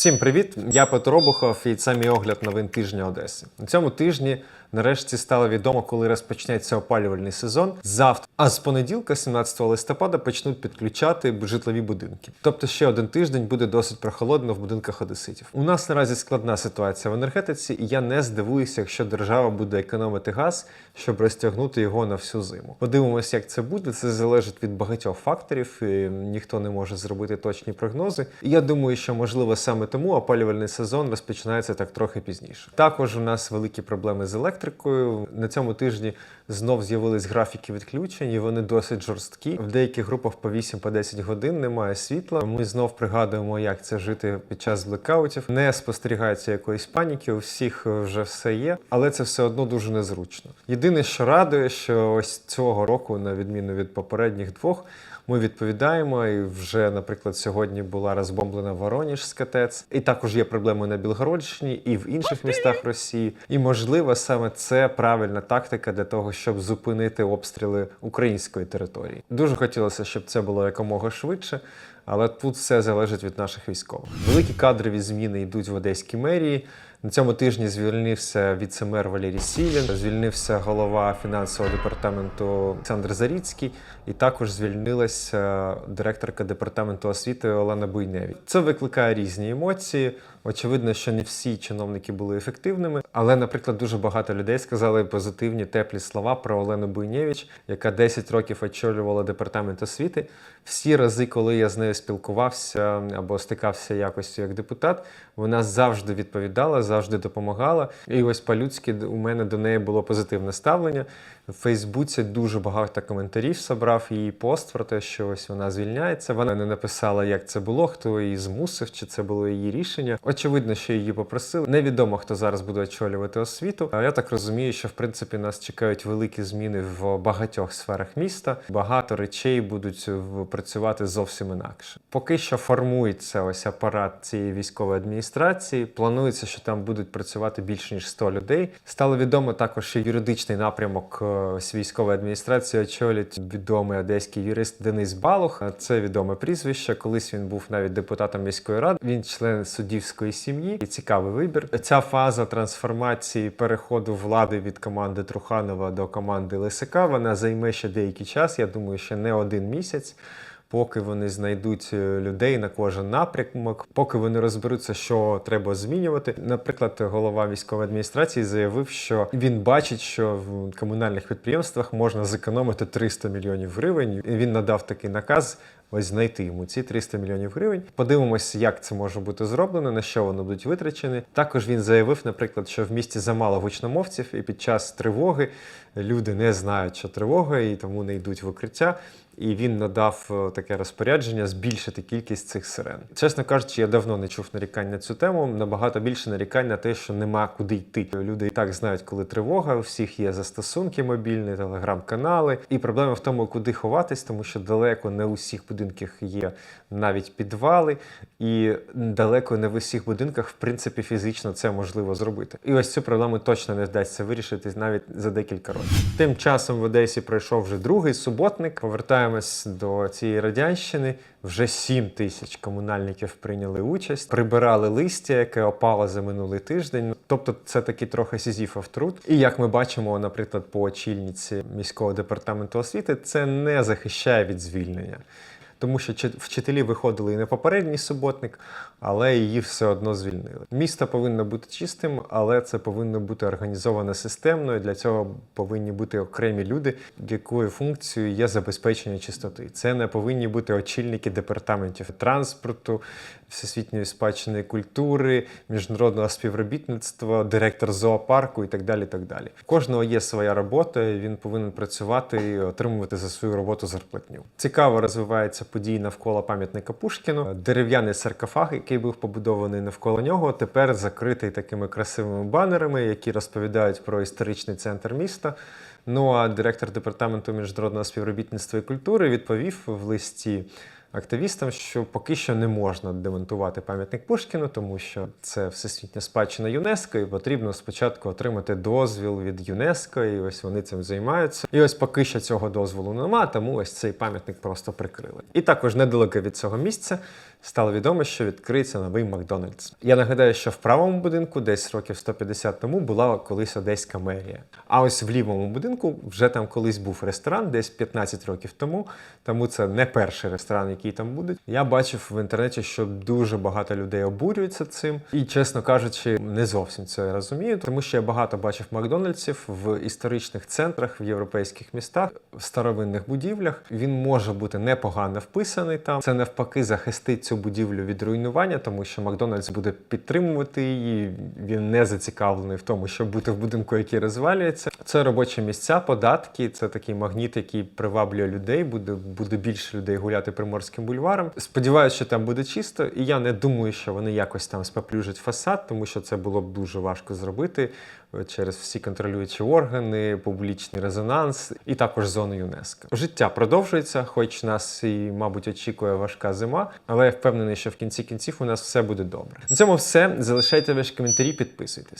Всім привіт! Я Петро Бухов і це мій огляд новин тижня Одеси. На цьому тижні нарешті стало відомо, коли розпочнеться опалювальний сезон. Завтра, а з понеділка, 17 листопада, почнуть підключати житлові будинки. Тобто ще один тиждень буде досить прохолодно в будинках одеситів. У нас наразі складна ситуація в енергетиці, і я не здивуюся, якщо держава буде економити газ, щоб розтягнути його на всю зиму. Подивимося, як це буде. Це залежить від багатьох факторів. І ніхто не може зробити точні прогнози. І я думаю, що можливо саме тому опалювальний сезон розпочинається так трохи пізніше. Також у нас великі проблеми з електрикою. На цьому тижні знов з'явились графіки відключень, і вони досить жорсткі. В деяких групах по 8-10 годин немає світла. Ми знов пригадуємо, як це жити під час блекаутів. Не спостерігається якоїсь паніки. У всіх вже все є, але це все одно дуже незручно. Єдине, що радує, що ось цього року, на відміну від попередніх двох. Ми відповідаємо, і вже, наприклад, сьогодні була розбомблена Вороніжська ТЕЦ, і також є проблеми на Білгородщині і в інших містах Росії. І можливо, саме це правильна тактика для того, щоб зупинити обстріли української території. Дуже хотілося, щоб це було якомога швидше. Але тут все залежить від наших військових. Великі кадрові зміни йдуть в одеській мерії. На цьому тижні звільнився віце-мер Валерій Сілін, звільнився голова фінансового департаменту Олександр Заріцький, і також звільнилася директорка департаменту освіти Олена Буйневі. Це викликає різні емоції. Очевидно, що не всі чиновники були ефективними, але, наприклад, дуже багато людей сказали позитивні теплі слова про Олену Буйнєвич, яка 10 років очолювала департамент освіти. Всі рази, коли я з нею спілкувався або стикався якось як депутат, вона завжди відповідала, завжди допомагала. І ось по-людськи у мене до неї було позитивне ставлення. В Фейсбуці дуже багато коментарів собрав її пост про те, що ось вона звільняється. Вона не написала, як це було, хто її змусив, чи це було її рішення. Очевидно, що її попросили. Невідомо, хто зараз буде очолювати освіту. А я так розумію, що в принципі нас чекають великі зміни в багатьох сферах міста. Багато речей будуть працювати зовсім інакше. Поки що формується ось апарат цієї військової адміністрації. Планується, що там будуть працювати більше ніж 100 людей. Стало відомо також, що юридичний напрямок е, ось військової адміністрації очолить відомий одеський юрист Денис Балух. Це відоме прізвище. Колись він був навіть депутатом міської ради. Він член суддівської сім'ї. І цікавий вибір. Ця фаза трансформації переходу влади від команди Труханова до команди Лисика. Вона займе ще деякий час. Я думаю, ще не один місяць. Поки вони знайдуть е, людей на кожен напрямок, поки вони розберуться, що треба змінювати. Наприклад, голова військової адміністрації заявив, що він бачить, що в комунальних підприємствах можна зекономити 300 мільйонів гривень. Він надав такий наказ. Ось знайти йому ці 300 мільйонів гривень. Подивимось, як це може бути зроблено, на що вони будуть витрачені. Також він заявив, наприклад, що в місті замало гучномовців, і під час тривоги люди не знають, що тривога, і тому не йдуть в укриття. І він надав е, таке розпорядження збільшити кількість цих сирен. Чесно кажучи, я давно не чув нарікань на цю тему. Набагато більше нарікань на те, що нема куди йти. Люди і так знають, коли тривога. У всіх є застосунки мобільні, телеграм-канали. І проблема в тому, куди ховатись, тому що далеко не у всіх будинках є навіть підвали, і далеко не в усіх будинках, в принципі, фізично це можливо зробити. І ось цю проблему точно не вдасться вирішити навіть за декілька років. Тим часом в Одесі пройшов вже другий суботник. Повертаємось до цієї радянщини. Вже 7 тисяч комунальників прийняли участь, прибирали листя, яке опало за минулий тиждень. Тобто, це такий трохи сізіфов труд. І як ми бачимо, наприклад, по очільниці міського департаменту освіти, це не захищає від звільнення. Тому що чи- вчителі виходили і на попередній суботник, але її все одно звільнили. Місто повинно бути чистим, але це повинно бути організовано системно. і Для цього повинні бути окремі люди, якою функцією є забезпечення чистоти. Це не повинні бути очільники департаментів транспорту, всесвітньої спадщини культури, міжнародного співробітництва, директор зоопарку і так далі. Так далі. У кожного є своя робота, він повинен працювати і отримувати за свою роботу зарплатню. Цікаво розвивається події навколо пам'ятника Пушкіну. Дерев'яний саркофаг, який був побудований навколо нього, тепер закритий такими красивими банерами, які розповідають про історичний центр міста. Ну а директор департаменту міжнародного співробітництва і культури відповів в листі активістам, що поки що не можна демонтувати пам'ятник Пушкіну, тому що це всесвітня спадщина ЮНЕСКО, і потрібно спочатку отримати дозвіл від ЮНЕСКО, і ось вони цим займаються. І ось поки що цього дозволу нема, тому ось цей пам'ятник просто прикрили. І також недалеко від цього місця стало відомо, що відкриється новий Макдональдс. Я нагадаю, що в правому будинку, десь років 150 тому, була колись одеська мерія. А ось в лівому будинку вже там колись був ресторан, десь 15 років тому. Тому це не перший ресторан, який там буде. Я бачив в інтернеті, що дуже багато людей обурюються цим, і чесно кажучи, не зовсім це розумію, тому що я багато бачив Макдональдсів в історичних центрах в європейських містах, в старовинних будівлях. Він може бути непогано вписаний там. Це навпаки захистить цю будівлю від руйнування, тому що Макдональдс буде підтримувати її. Він не зацікавлений в тому, щоб бути в будинку, який розвалюється. Це робочі місця, податки. Це такий магніт, який приваблює людей. Буде буде більше людей гуляти приморським бульваром. Сподіваюся, що там буде чисто, і я не думаю, що вони якось там споплюжать фасад, тому що це було б дуже важко зробити е, через всі контролюючі органи, публічний резонанс і також зону ЮНЕСКО. Життя продовжується, хоч нас і, мабуть, очікує важка зима, але я впевнений, що в кінці кінців у нас все буде добре. На цьому все. Залишайте ваші коментарі, підписуйтесь.